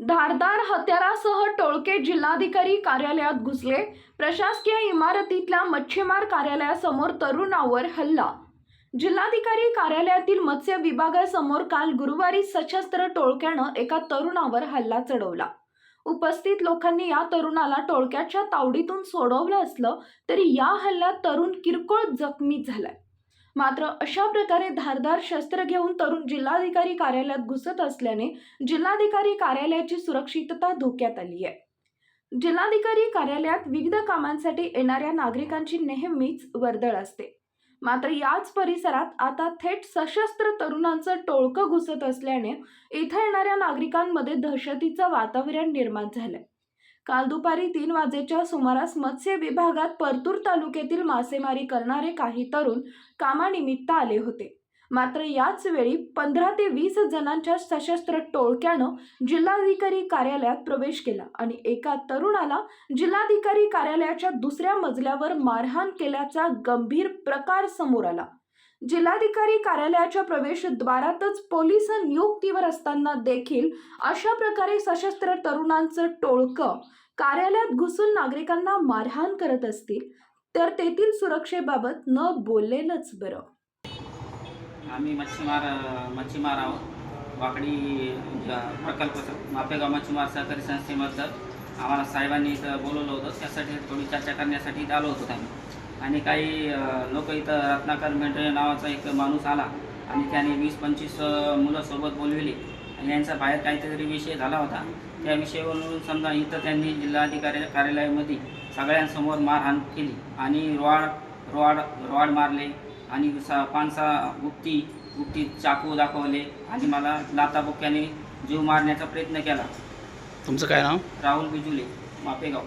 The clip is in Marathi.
धारदार हत्यारासह टोळके जिल्हाधिकारी कार्यालयात घुसले. प्रशासकीय इमारतीतल्या मच्छीमार कार्यालयासमोर तरुणावर हल्ला. जिल्हाधिकारी कार्यालयातील मत्स्य विभागासमोर काल गुरुवारी सशस्त्र टोळक्यानं एका तरुणावर हल्ला चढवला. उपस्थित लोकांनी या तरुणाला टोळक्याच्या तावडीतून सोडवलं असलं तरी या हल्ल्यात तरुण किरकोळ जखमी झालाय. मात्र अशा प्रकारे धारदार शस्त्र घेऊन तरुण जिल्हाधिकारी कार्यालयात घुसत असल्याने जिल्हाधिकारी कार्यालयाची सुरक्षितता धोक्यात आली आहे. जिल्हाधिकारी कार्यालयात विविध कामांसाठी येणाऱ्या नागरिकांची नेहमीच वर्दळ असते. मात्र याच परिसरात आता थेट सशस्त्र तरुणांचं टोळकं घुसत असल्याने इथं येणाऱ्या नागरिकांमध्ये दहशतीचं वातावरण निर्माण झालंय. काल दुपारी तीन वाजेच्या सुमारास मत्स्य विभागात परतूर तालुक्यातील मासेमारी करणारे काही तरुण कामानिमित्त आले होते. मात्र याच वेळी पंधरा ते वीस जणांच्या सशस्त्र टोळक्यानं जिल्हाधिकारी कार्यालयात प्रवेश केला आणि एका तरुणाला जिल्हाधिकारी कार्यालयाच्या दुसऱ्या मजल्यावर मारहाण केल्याचा गंभीर प्रकार समोर आला. जिल्हाधिकारी कार्यालयाच्या प्रवेशद्वारातच पोलीस नियुक्तीवर असताना देखील अशा प्रकारे सशस्त्र तरुणांचं टोळकं कार्यालयात घुसून नागरिकांना मारहाण करत असतील तर तेथील सुरक्षेबाबत न बोललेलंच बरं. आम्ही मच्छीमार मच्छीमार आहोत. वाकडी प्रकल्प मापेगाव मच्छीमार सहकारी संस्थेबद्दल आम्हाला साहेबांनी इथं बोलवलं होतं. त्यासाठी थोडी चर्चा करण्यासाठी इथं आलो होतो आम्ही. आणि काही लोक इथं रत्नाकर मेंढरे नावाचा एक माणूस आला आणि त्याने वीस पंचवीस मुलंसोबत मुलं सोबत बोलविली. आणि यांचा बाहेर काहीतरी विषय झाला होता. त्या विषयावरून समजा इथं त्यांनी जिल्हाधिकारी कार्यालयामध्ये सगळ्यांसमोर मारहाण केली आणि रॉड रॉड रॉड मारले आणि सा पानसा गुप्ती गुप्ती चाकू दाखवले आणि मला लाताबुक्याने जीव मारण्याचा प्रयत्न केला. तुमचं काय नाव? राहुल बिजुले मापेगाव.